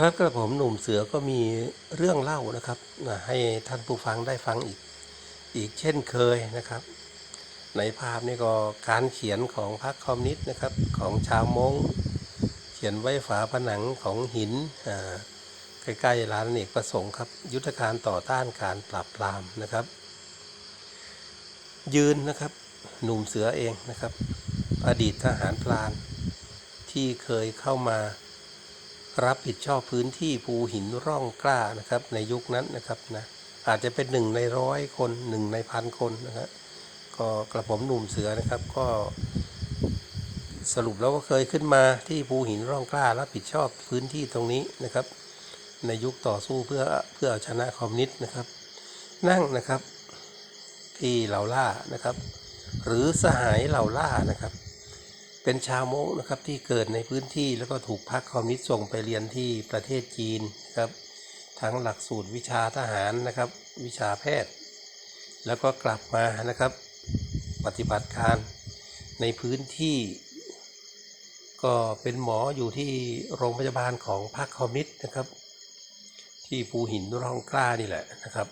ครับกระผมหนุ่มเสือก็มีเรื่องเล่านะครับให้ท่านผู้ฟังได้ฟังอีก อีกเช่นเคยนะครับ ในภาพนี่ก็การเขียนของพรรคคอมมิวนิสต์นะครับของชาวมงเขียนไว้ฝาผนังของหินใกล้ๆร้านเนกประสงค์ครับ ยุทธการต่อต้านการปราบปรามนะครับ ยืนนะครับหนุ่มเสือเองนะครับ อดีตทหารพลานที่เคยเข้ามา รับผิดชอบพื้นที่ภูหินร่องกล้านะครับ ในยุคนั้นนะครับนะอาจจะเป็นหนึ่งในร้อยคนหนึ่งในพันคนนะครับก็กระผมหนุ่มเสือนะครับก็สรุปแล้วก็เคยขึ้นมาที่ภูหินร่องกล้ารับผิดชอบพื้นที่ตรงนี้นะครับ ในยุคต่อสู้เพื่อเพื่อเอาชนะคอมมิวนิสต์นะครับ นั่งนะครับที่เหล่าล่านะครับ หรือสหายเหล่าล่านะครับ เป็นชาวมงนะครับที่เกิดในพื้นที่แล้วก็ถูกพรรคคอมมิวนิสต์ส่งไปเรียนที่ประเทศจีนครับทั้งหลักสูตรวิชาทหารนะครับ วิชาแพทย์ แล้วก็กลับมานะครับ ปฏิบัติการในพื้นที่ ก็เป็นหมออยู่ที่โรงพยาบาลของพรรคคอมมิวนิสต์นะครับ ที่ภูหินร่องกล้านี่แหละนะครับ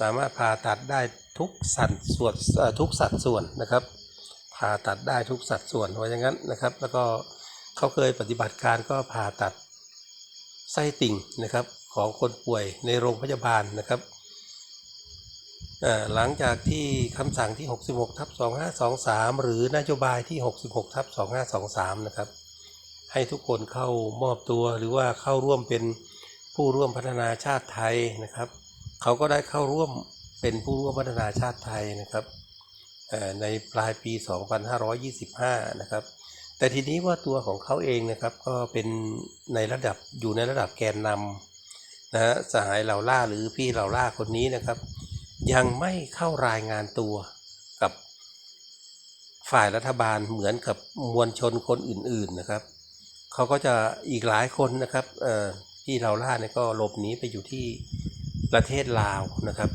สามารถผ่าตัดได้ทุกสัดส่วนทุกสัดส่วนนะครับ ผ่าตัดได้ทุกสัดส่วนว่าอย่างนั้นนะครับ แล้วก็เขาเคยปฏิบัติการก็ผ่าตัดไส้ติ่งนะครับของคนป่วยในโรงพยาบาลนะครับอ่าหลังจากที่คำสั่งที่ 66ทับ2523 หรือนโยบายที่ 66ทับ2523 นะครับ ให้ทุกคนเข้ามอบตัวหรือว่าเข้าร่วมเป็นผู้ร่วมพัฒนาชาติไทยนะครับ เขาก็ได้เข้าร่วมเป็นผู้ร่วมพัฒนาชาติไทยนะครับ ในปลายปี 2525 นะครับ แต่ทีนี้ว่าตัวของเขาเองนะครับก็เป็นในระดับอยู่ในระดับแกนนำนะฮะสหายเหล่าล่าหรือพี่เหล่าล่าคนนี้นะครับ ยังไม่เข้ารายงานตัวกับฝ่ายรัฐบาลเหมือนกับมวลชนคนอื่นๆนะครับเขาก็จะอีกหลายคนนะครับพี่เหล่าล่าเนี่ยก็หลบหนีไปอยู่ที่ประเทศลาวนะครับ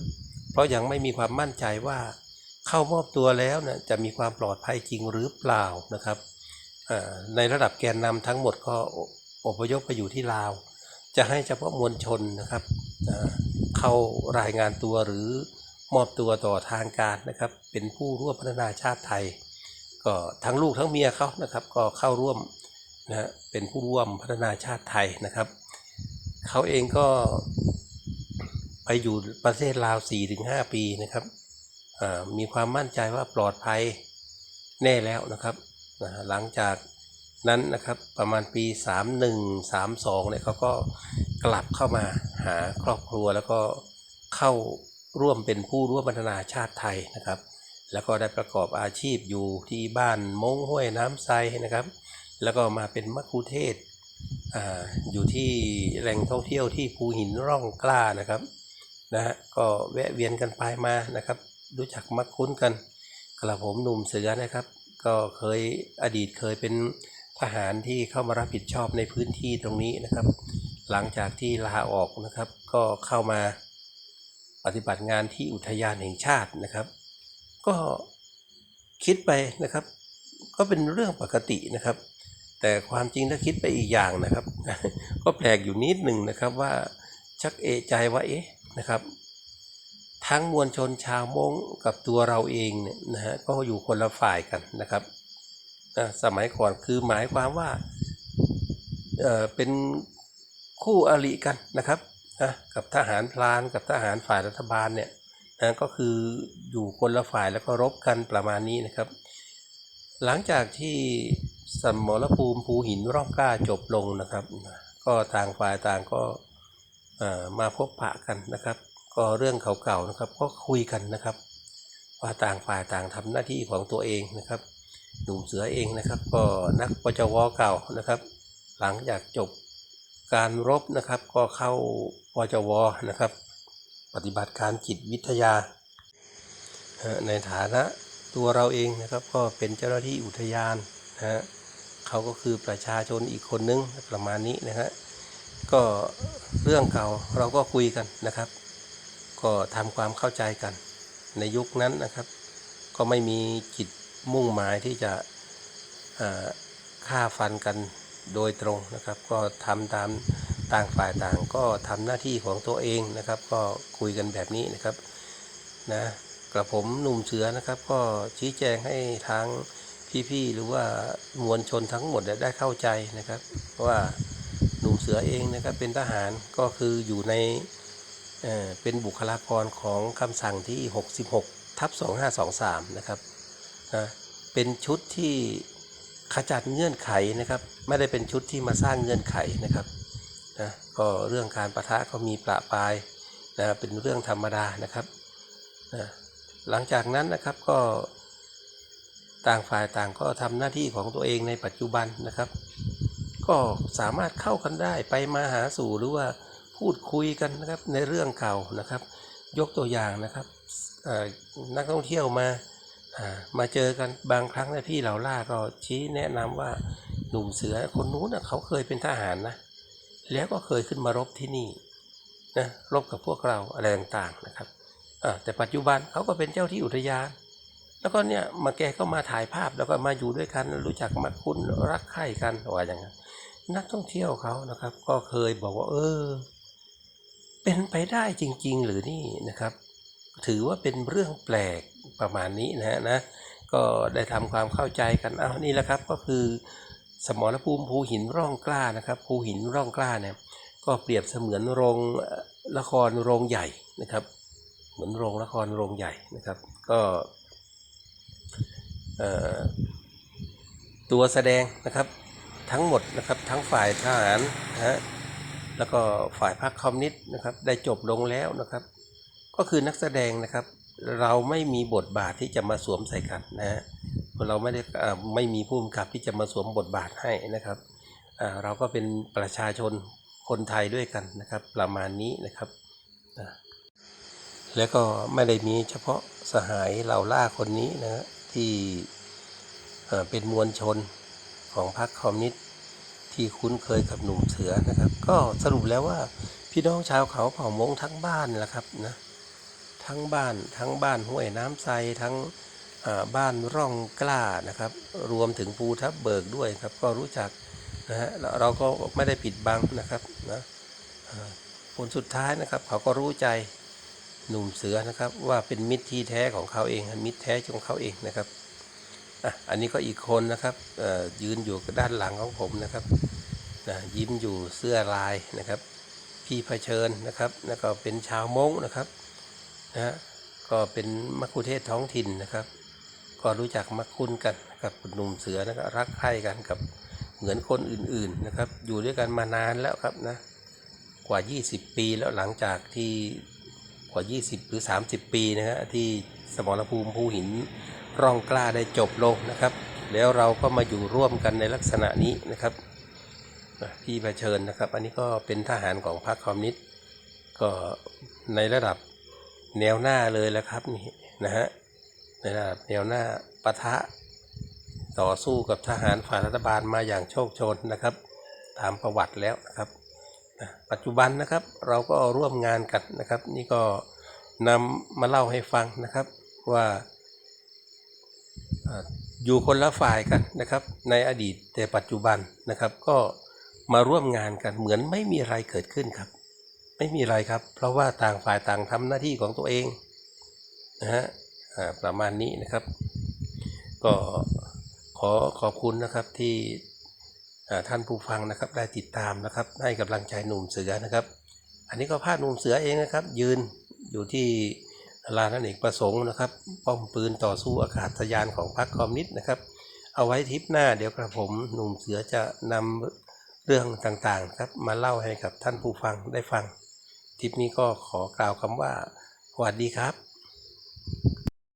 เพราะยังไม่มีความมั่นใจว่า เข้ามอบตัวแล้วนะจะมีความปลอดภัยจริงหรือเปล่านะครับอ่าในระดับแกนนำทั้งหมดก็อพยพไปอยู่ที่ลาว จะให้เฉพาะมวลชนนะครับอ่าเข้ารายงานตัวหรือมอบตัวต่อทางการนะครับ เป็นผู้ร่วมพัฒนาชาติไทย ก็ทั้งลูกทั้งเมียเขานะครับก็เข้าร่วมนะเป็นผู้ร่วมพัฒนาชาติไทยนะครับเขาเองก็ไปอยู่ประเทศลาว4-5 ปีนะครับ มีความมั่นใจว่าปลอดภัยแน่แล้วนะครับนะหลังจากนั้นนะครับประมาณปี 31 32เนี่ยเขาก็กลับเข้ามาหาครอบครัวแล้วก็เข้าร่วมเป็นผู้ร่วมพัฒนาชาติไทยนะครับ แล้วก็ได้ประกอบอาชีพอยู่ที่บ้านมงห้วยน้ำไซนะครับ แล้วก็มาเป็นมัคคุเทศออยู่ที่แหล่งท่องเที่ยวที่ภูหินร่องกล้านะครับนะฮะก็แวะเวียนกันไปมานะครับ รู้จักมักคุ้นกันกระผมหนุ่มเสือนะครับ ก็เคยอดีตเคยเป็นทหารที่เข้ามารับผิดชอบในพื้นที่ตรงนี้นะครับ หลังจากที่ลาออกนะครับ ก็เข้ามาปฏิบัติงานที่อุทยานแห่งชาตินะครับ ก็คิดไปนะครับ ก็เป็นเรื่องปกตินะครับ แต่ความจริงถ้าคิดไปอีกอย่างนะครับ ก็แปลกอยู่นิดหนึ่งนะครับว่าชักเอใจว่าเอ๊ะนะครับ ทั้งมวลชนชาวมงกับตัวเราเองเนี่ยนะฮะก็อยู่คนละฝ่ายกันนะครับนะสมัยก่อนคือหมายความว่าเอ่อเป็นคู่อริกันนะครับนะกับทหารพลานกับทหารฝ่ายรัฐบาลเนี่ยนะก็คืออยู่คนละฝ่ายแล้วก็รบกันประมาณนี้นะครับ หลังจากที่สมรภูมิภูหินร่องกล้าจบลงนะครับ ก็ต่างฝ่ายต่างก็อ่อมาพบปะกันนะครับ ก็เรื่องเก่าๆนะครับก็คุยกันนะครับ ว่าต่างฝ่ายต่างทำหน้าที่ของตัวเองนะครับ หนุ่มเสือเองนะครับ ก็นักปจวเก่านะครับ หลังจากจบการรบนะครับ ก็เข้าปจวนะครับ ปฏิบัติการจิตวิทยา ในฐานะตัวเราเองนะครับก็เป็นเจ้าหน้าที่อุทยานนะฮะเขาก็คือประชาชนอีกคนนึงประมาณนี้นะฮะก็เรื่องเก่าเราก็คุยกันนะครับ ก็ทำความเข้าใจกัน ในยุคนั้นนะครับ ก็ไม่มีจิตมุ่งหมายที่จะฆ่าฟันกันโดยตรงนะครับ ก็ทำตามต่างฝ่ายต่างก็ทำหน้าที่ของตัวเองนะครับ ก็คุยกันแบบนี้นะครับนะกระผมหนุ่มเสือนะครับ ก็ชี้แจงให้ทางพี่ๆหรือว่ามวลชนทั้งหมดได้เข้าใจนะครับว่าหนุ่มเสือเองนะครับเป็นทหารก็คืออยู่ใน เป็นบุคลากรของคำสั่งที่ 66 ทับ 2523 นะครับนะเป็นชุดที่ขจัดเงื่อนไขนะครับ ไม่ได้เป็นชุดที่มาสร้างเงื่อนไขนะครับนะก็เรื่องการประทะก็มีประปรายนะเป็นเรื่องธรรมดานะครับนะหลังจากนั้นนะครับก็ต่างฝ่ายต่างก็ทำหน้าที่ของตัวเองในปัจจุบันนะครับ ก็สามารถเข้ากันได้ไปมาหาสู่หรือว่า พูดคุยกันนะครับในเรื่องเก่านะครับ ยกตัวอย่างนะครับนักท่องเที่ยวมามาเจอกันบางครั้งนะพี่เหล่าล่าก็ชี้แนะนำว่าหนุ่มเสือคนนู้นนะเขาเคยเป็นทหารนะแล้วก็เคยขึ้นมารบที่นี่นะรบกับพวกเราอะไรต่างๆนะครับแต่ปัจจุบันเขาก็เป็นเจ้าที่อุทยาน แล้วก็เนี่ยมาแกก็มาถ่ายภาพแล้วก็มาอยู่ด้วยกันรู้จักมาคุ้นรักใคร่กันว่าอย่างนั้นนักท่องเที่ยวเขานะครับ ก็เคยบอกว่า เออ เป็นไปได้จริง ๆ หรือนี่นะครับ ถือว่าเป็นเรื่องแปลกประมาณนี้นะฮะนะก็ได้ทำความเข้าใจกันอ้าวนี่แหละครับก็คือสมรภูมิภูหินร่องกล้านะครับภูหินร่องกล้าเนี่ยก็เปรียบเสมือนโรงละครโรงใหญ่นะครับ เหมือนโรงละครโรงใหญ่นะครับ ก็ตัวแสดงนะครับทั้งหมดนะครับทั้งฝ่ายทหารนะฮะ แล้วก็ฝ่ายพรรคคอมมิวนิสต์นะครับได้จบลงแล้วนะครับ ก็คือนักแสดงนะครับ เราไม่มีบทบาทที่จะมาสวมใส่กันนะฮะเราไม่ได้อ่าไม่มีผู้กำกับที่จะมาสวมบทบาทให้นะครับอ่าเราก็เป็นประชาชนคนไทยด้วยกันนะครับ ประมาณนี้นะครับแล้วก็ไม่ได้มีเฉพาะสหายเหล่าล่าคนนี้นะฮะที่เอ่อเป็นมวลชนของพรรคคอมมิวนิสต์ ที่คุ้นเคยกับหนุ่มเสือนะครับ ก็สรุปแล้วว่าพี่น้องชาวเขาเผ่ามงทั้งบ้านแหละครับนะทั้งบ้านทั้งบ้านห้วยน้ำไซทั้งบ้านร่องกล้านะครับ รวมถึงภูทับเบิกด้วยครับ ก็รู้จักนะฮะเราก็ไม่ได้ปิดบังนะครับนะผลสุดท้ายนะครับ เขาก็รู้ใจหนุ่มเสือนะครับ ว่าเป็นมิตรที่แท้ของเขาเองมิตรแท้ของเขาเองนะครับ อันนี้ก็อีกคนนะครับยืนอยู่ด้านหลังของผมนะครับนะยิ้มอยู่เสื้อลายนะครับ พี่เผชิญนะครับ แล้วก็เป็นชาวมงนะครับนะฮะก็เป็นมัคคุเทศท้องถิ่นนะครับ ก็รู้จักมักคุ้นกันกับหนุ่มเสือนะครับรักใคร่กันกับเหมือนคนอื่นๆนะครับ อยู่ด้วยกันมานานแล้วครับนะกว่า 20 ปีแล้วหลังจากที่กว่า 20 หรือ 30 ปีนะฮะที่สมรภูมิภูหิน ร่องกล้าได้จบลงนะครับ แล้วเราก็มาอยู่ร่วมกันในลักษณะนี้นะครับอะพี่เผชิญนะครับ อันนี้ก็เป็นทหารของพรรคคอมมิวนิสต์ก็ในระดับแนวหน้าเลยแล้วครับนี่นะฮะในระดับแนวหน้าปะทะต่อสู้กับทหารฝ่ายรัฐบาลมาอย่างโชคโชนนะครับตามประวัติแล้วนะครับปัจจุบันนะครับเราก็ร่วมงานกันนะครับ นี่ก็นำมาเล่าให้ฟังนะครับว่า อยู่คนละฝ่ายกันนะครับ ในอดีตแต่ปัจจุบันนะครับ ก็มาร่วมงานกันเหมือนไม่มีอะไรเกิดขึ้นครับ ไม่มีอะไรครับ เพราะว่าต่างฝ่ายต่างทำหน้าที่ของตัวเองนะฮะประมาณนี้นะครับ ก็ขอขอบคุณนะครับที่ท่านผู้ฟังนะครับได้ติดตามนะครับให้กำลังใจหนุ่มเสือนะครับ อันนี้ก็ภาพหนุ่มเสือเองนะครับ ยืนอยู่ที่ ลานอเนกประสงค์นะครับ ป้อมปืนต่อสู้อากาศยานของพรรคคอมมิวนิสต์นะครับ เอาไว้ทริปหน้าเดี๋ยวกระผมหนุ่มเสือจะนำเรื่องต่างๆครับมาเล่าให้กับท่านผู้ฟังได้ฟังทริปนี้ก็ขอกล่าวคำว่าสวัสดีครับ